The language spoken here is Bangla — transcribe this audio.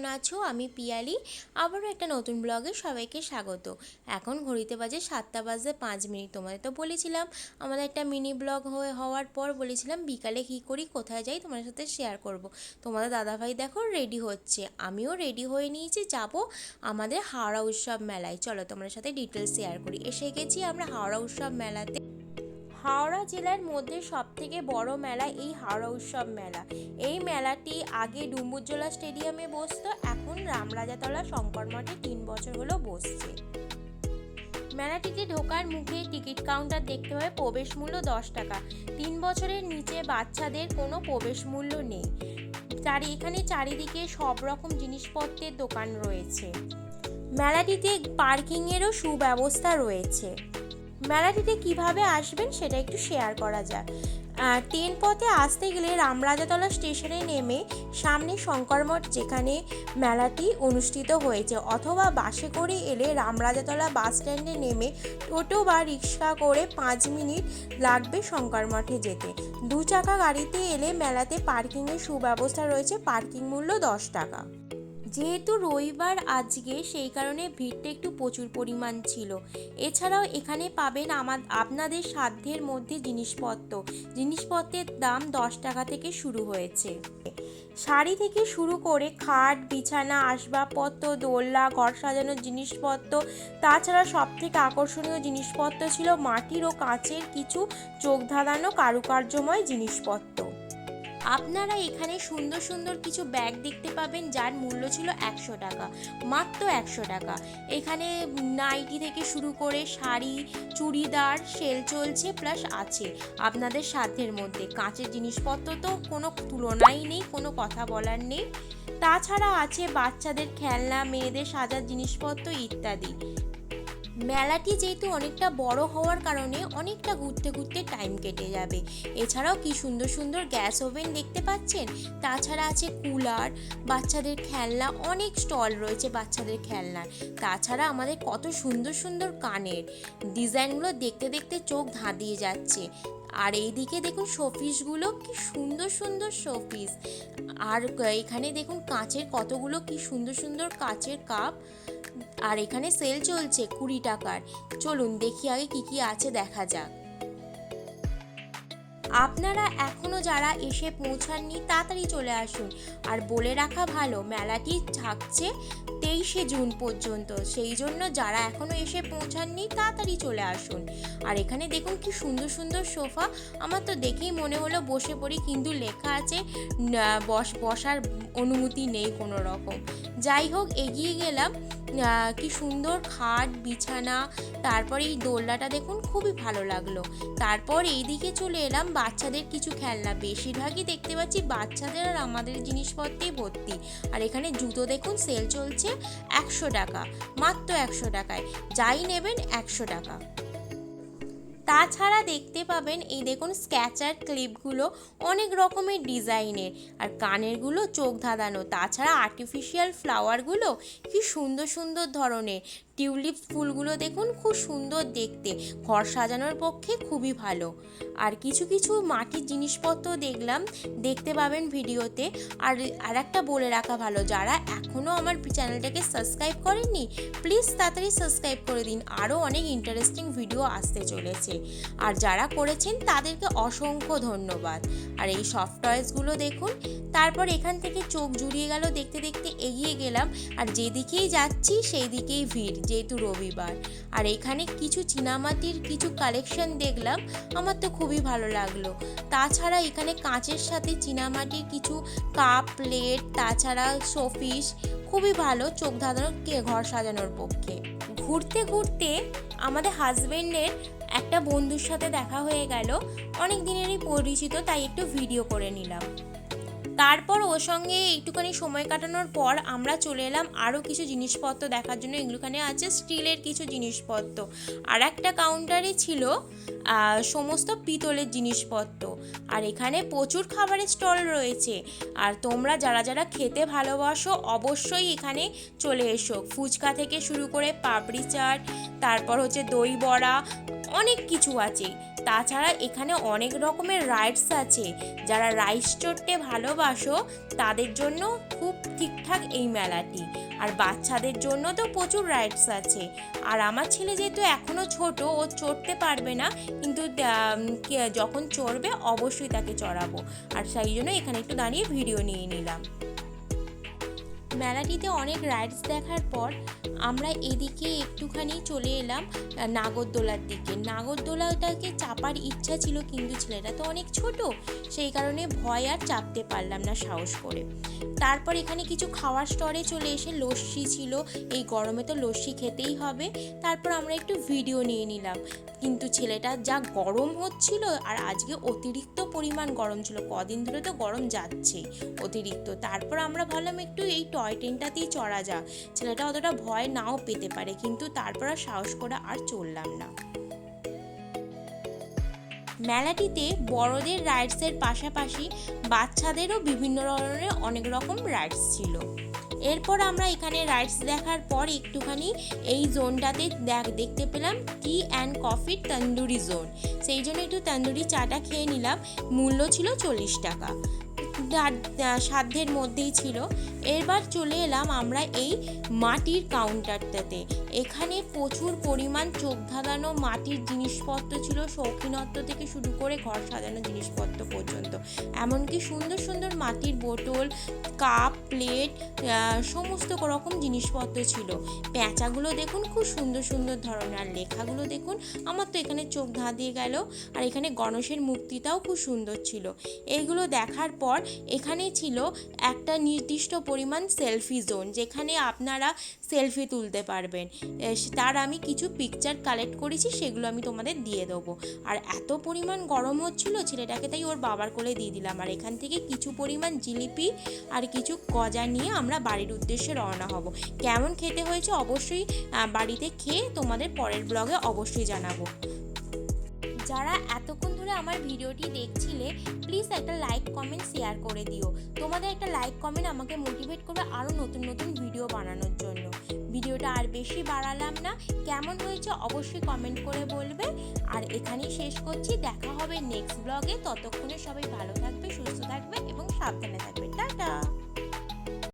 কেমন আছো? আমি পিয়ালি। আবারও একটা নতুন ব্লগে সবাইকে স্বাগত। এখন ঘড়িতে বাজে সাতটা বাজে পাঁচ মিনিট। তোমাদের তো বলেছিলাম, আমাদের একটা মিনি ব্লগ হয়ে হওয়ার পর বলেছিলাম বিকালে কী করি, কোথায় যাই তোমাদের সাথে শেয়ার করব। তোমাদের দাদাভাই দেখো রেডি হচ্ছে। আমিও রেডি হয়ে নিয়েছি, যাব আমাদের হাওড়া উৎসব মেলায়। চলো তোমাদের সাথে ডিটেলস শেয়ার করি। এসে গেছি আমরা হাওড়া উৎসব মেলাতে। হাওড়া জেলার মধ্যে সবথেকে বড় মেলা এই হাওড়া উৎসব মেলা। এই মেলাটি আগে ডুম্বুরজোলা স্টেডিয়ামে বসতো, এখন রামরাজাতলা শঙ্কর মঠে তিন বছর হলো বসছে। মেলাটিতে ঢোকার মুখে টিকিট কাউন্টার দেখতে হয় প্রবেশ মূল্য দশ টাকা। তিন বছরের নিচে বাচ্চাদের কোনো প্রবেশ মূল্য নেই। চারি, এখানে চারিদিকে সব রকম জিনিসপত্রের দোকান রয়েছে। মেলাটিতে পার্কিংয়েরও সুব্যবস্থা রয়েছে। মেলাটিতে কীভাবে আসবেন সেটা একটু শেয়ার করা যাক। ট্রেন পথে আসতে গেলে রামরাজাতলা স্টেশনে নেমে সামনে শঙ্করমঠ যেখানে মেলাটি অনুষ্ঠিত হয়েছে, অথবা বাসে করে এলে রামরাজাতলা বাস স্ট্যান্ডে নেমে টোটো বা রিক্সা করে পাঁচ মিনিট লাগবে শঙ্করমঠে যেতে। দু চাকা গাড়িতে এলে মেলাতে পার্কিংয়ের সুব্যবস্থা রয়েছে পার্কিং মূল্য দশ টাকা। যেহেতু রবিবার আজকে, সেই কারণে ভিড়টা একটু প্রচুর পরিমাণ ছিল। এছাড়াও এখানে পাবেন আমার আপনাদের সাধ্যের মধ্যে জিনিসপত্র। জিনিসপত্রের দাম দশ টাকা থেকে শুরু হয়েছে। শাড়ি থেকে শুরু করে খাট, বিছানা, আসবাবপত্র, দোলনা, ঘর সাজানোর জিনিসপত্র, তাছাড়া সব থেকে আকর্ষণীয় জিনিসপত্র ছিল মাটির ও কাঁচের কিছু চোখ ধাঁধানো কারুকার্যময় জিনিসপত্র। আপনারা এখানে সুন্দর সুন্দর কিছু ব্যাগ দেখতে পাবেন, যার মূল্য ছিল একশো টাকা, মাত্র একশো টাকা। এখানে নাইটি থেকে শুরু করে শাড়ি, চুড়িদার, সেল চলছে প্লাস আছে আপনাদের সাধ্যের মধ্যে। কাঁচের জিনিসপত্র তো কোনো তুলনাই নেই, কোনো কথা বলার নেই। তাছাড়া আছে বাচ্চাদের খেলনা, মেয়েদের সাজার জিনিসপত্র ইত্যাদি। মেলাটি যেহেতু অনেকটা বড় হওয়ার কারণে অনেকটা ঘুরতে ঘুরতে টাইম কেটে যাবে। এছাড়াও কি সুন্দর সুন্দর গ্যাস ওভেন দেখতে পাচ্ছেন? তাছাড়া আছে কুলার বাচ্চাদের খেলনা, অনেক স্টল রয়েছে বাচ্চাদের খেলনার। তাছাড়া আমাদের কত সুন্দর সুন্দর কানের। ডিজাইনগুলো দেখতে দেখতে চোখ ধাঁধিয়ে যাচ্ছে। আর এইদিকে দেখুন শোপিসগুলো কি সুন্দর সুন্দর শোপিস আর এখানে দেখুন কাঁচের কতগুলো, কি সুন্দর সুন্দর কাঁচের কাপ আর এখানে সেল চলছে কুড়ি টাকার। চলুন দেখি আগে কি কি আছে দেখা যাক। আপনারা এখনও যারা এসে পৌঁছাননি, তাড়াতাড়ি চলে আসুন। আর বলে রাখা ভালো, মেলাটি থাকছে তেইশে জুন পর্যন্ত। সেই জন্য যারা এখনও এসে পৌঁছাননি, তাড়াতাড়ি চলে আসুন। আর এখানে দেখুন কি সুন্দর সুন্দর সোফা। আমার তো দেখেই মনে হলো বসে পড়ি, কিন্তু লেখা আছে বস, বসার অনুমতি নেই কোনো রকম যাই হোক, এগিয়ে গেলাম। কি সুন্দর খাট, বিছানা, তারপরে এই দোলনাটা দেখুন, খুবই ভালো লাগল। তারপর এইদিকে চলে এলাম বাচ্চাদের কিছু খেলনা। বেশিরভাগই দেখতে পাচ্ছি বাচ্চাদের আর আমাদের জিনিসপত্রেই ভর্তি। আর এখানে জুতো দেখুন, সেল চলছে একশো টাকা, মাত্র একশো টাকায়। যাই নেবেন একশো টাকা। তাছাড়া দেখতে পাবেন এই দেখুন স্ক্যাচার ক্লিপগুলো অনেক রকমের ডিজাইনের। আর কানেরগুলো চোখ ধাঁধানো, তাছাড়া আর্টিফিশিয়াল ফ্লাওয়ারগুলো কি সুন্দর সুন্দর ধরনের। টিউলিপ ফুলগুলো দেখুন, খুব সুন্দর দেখতে। ঘর সাজানোর পক্ষে খুবই ভালো। আর কিছু কিছু মাটির জিনিসপত্র দেখলাম, দেখতে পাবেন ভিডিওতে। আর আর একটা বলে রাখা ভালো, যারা এখনও আমার চ্যানেলটাকে সাবস্ক্রাইব করেননি, প্লিজ তাড়াতাড়ি সাবস্ক্রাইব করে দিন। আরও অনেক ইন্টারেস্টিং ভিডিও আসতে চলেছে। আর যারা করেছেন, তাদেরকে অসংখ্য ধন্যবাদ। আর এই সফট টয়েসগুলো দেখুন, তারপর এখান থেকে চোখ জুড়িয়ে গেল, দেখতে দেখতে এগিয়ে গেলাম। আর যেদিকেই যাচ্ছি সেই দিকেই ভিড়। যেহেতু রবিবার। আর এখানে কিছু চীনামাটির কিছু কালেকশন দেখলাম, আমার তো খুবই ভালো লাগল। তাছাড়া এখানে কাঁচের সাথে চীনামাটির কিছু কাপ প্লেট তাছাড়া শোপিস খুবই ভালো চোখ ধাঁধানো কে ঘর সাজানোর পক্ষে। ঘুরতে ঘুরতে আমাদের হাজবেন্ডের একটা বন্ধুর সাথে দেখা হয়ে গেল। অনেক দিনেরই পরিচিত, তাই একটু ভিডিও করে নিলাম। তারপর ওর সঙ্গে একটুখানি সময় কাটানোর পর আমরা চলে এলাম আরও কিছু জিনিসপত্র দেখার জন্য। এগুলোখানে আছে স্টিলের কিছু জিনিসপত্র। আর একটা কাউন্টারে ছিল সমস্ত পিতলের জিনিসপত্র। আর এখানে প্রচুর খাবারের স্টল রয়েছে। আর তোমরা যারা যারা খেতে ভালোবাসো, অবশ্যই এখানে চলে এসো। ফুচকা থেকে শুরু করে পাপড়ি চাট, তারপর হচ্ছে দই বড়া, অনেক কিছু আছে। তাছাড়া এখানে অনেক রকমের রাইডস আছে। যারা রাইস চড়তে ভালোবাসো, তাদের জন্য খুব ঠিকঠাক এই মেলাটি। আর বাচ্চাদের জন্য তো প্রচুর রাইডস আছে। আর আমার ছেলে যেহেতু এখনও ছোট, ও চড়তে পারবে না। কিন্তু যখন চড়বে, অবশ্যই তাকে চড়াবো। আর সেই জন্য এখানে একটু দাঁড়িয়ে ভিডিও নিয়ে নিলাম। মেলাটিতে অনেক রাইডস দেখার পর আমরা এদিকে একটুখানি চলে এলাম নাগরদোলার দিকে। নাগরদোলাটাকে চাপার ইচ্ছা ছিল কিন্তু ছেলেটা তো অনেক ছোট, সেই কারণে ভয় আর চাপতে পারলাম না সাহস করে। তারপর এখানে কিছু খাওয়ার স্টরে চলে এসে লস্যি ছিল। এই গরমে তো লস্যি খেতেই হবে। তারপর আমরা একটু ভিডিও নিয়ে নিলাম। কিন্তু ছেলেটা যা গরম হচ্ছিল আর আজকে অতিরিক্ত পরিমাণ গরম ছিল। কদিন ধরে তো গরম যাচ্ছে অতিরিক্ত। তারপর আমরা ভাবলাম একটু এই টয় ট্রেনটাতেই চড়া যাক ছেলেটা অতটা ভয় নাও পেতে পারে, কিন্তু তারপর আর সাহস করে আর চললাম না। মেলাটিতে বড়দের রাইডসের পাশাপাশি বাচ্চাদেরও বিভিন্ন ধরনের অনেক রকম রাইডস ছিল। এরপর আমরা এখানে রাইডস দেখার পর একটুখানি এই জোনটাতে দেখ- দেখতে পেলাম টি অ্যান্ড কফির তন্দুরি জোন। সেই জন্য একটু তন্দুরি চাটা খেয়ে নিলাম। মূল্য ছিল চল্লিশ টাকা। সাধ্যের মধ্যেই ছিল। এবার চলে এলাম আমরা এই মাটির কাউন্টারটাতে এখানে প্রচুর পরিমাণ চোখ ধাঁধানো মাটির জিনিসপত্র ছিল, শৌখিনত্ব থেকে শুরু করে ঘর সাজানো জিনিসপত্র পর্যন্ত। এমনকি সুন্দর সুন্দর মাটির বোতল, কাপ, প্লেট সমস্ত রকম জিনিসপত্র ছিল। প্যাঁচাগুলো দেখুন, খুব সুন্দর সুন্দর ধরনের। আর লেখাগুলো দেখুন, আমার তো এখানে চোখ ধাঁ দিয়ে গেল। আর এখানে গণেশের মূর্তিটাও খুব সুন্দর ছিল। এইগুলো দেখার পর এখানে ছিল একটা নির্দিষ্ট পরিমাণ সেলফি জোন যেখানে আপনারা সেলফি তুলতে পারবেন। তার আমি কিছু পিকচার কালেক্ট করেছি, সেগুলো আমি তোমাদের দিয়ে দেবো। আর এত পরিমাণ গরম হচ্ছিল ছেলেটাকে তাই ওর বাবার কোলে দিয়ে দিলাম। আর এখান থেকে কিছু পরিমাণ জিলিপি আর কিছু গজা নিয়ে আমরা বাড়ির উদ্দেশ্যে রওনা হব। কেমন খেতে হয়েছে অবশ্যই বাড়িতে খেয়ে তোমাদের পরের ব্লগে অবশ্যই জানাব। যারা এতক্ষণ ধরে আমার ভিডিওটি দেখছিলে প্লিজ একটা লাইক কমেন্ট শেয়ার করে দিও। তোমাদের একটা লাইক কমেন্ট আমাকে মোটিভেট করবে আরও নতুন নতুন ভিডিও বানানোর জন্য। ভিডিওটা আর বেশি বাড়ালাম না। কেমন হয়েছে অবশ্যই কমেন্ট করে বলবে। আর এখানেই শেষ করছি। দেখা হবে নেক্সট ব্লগে ততক্ষণে সবাই ভালো থাকবে, সুস্থ থাকবে এবং সাবধানে থাকবে। টাটা!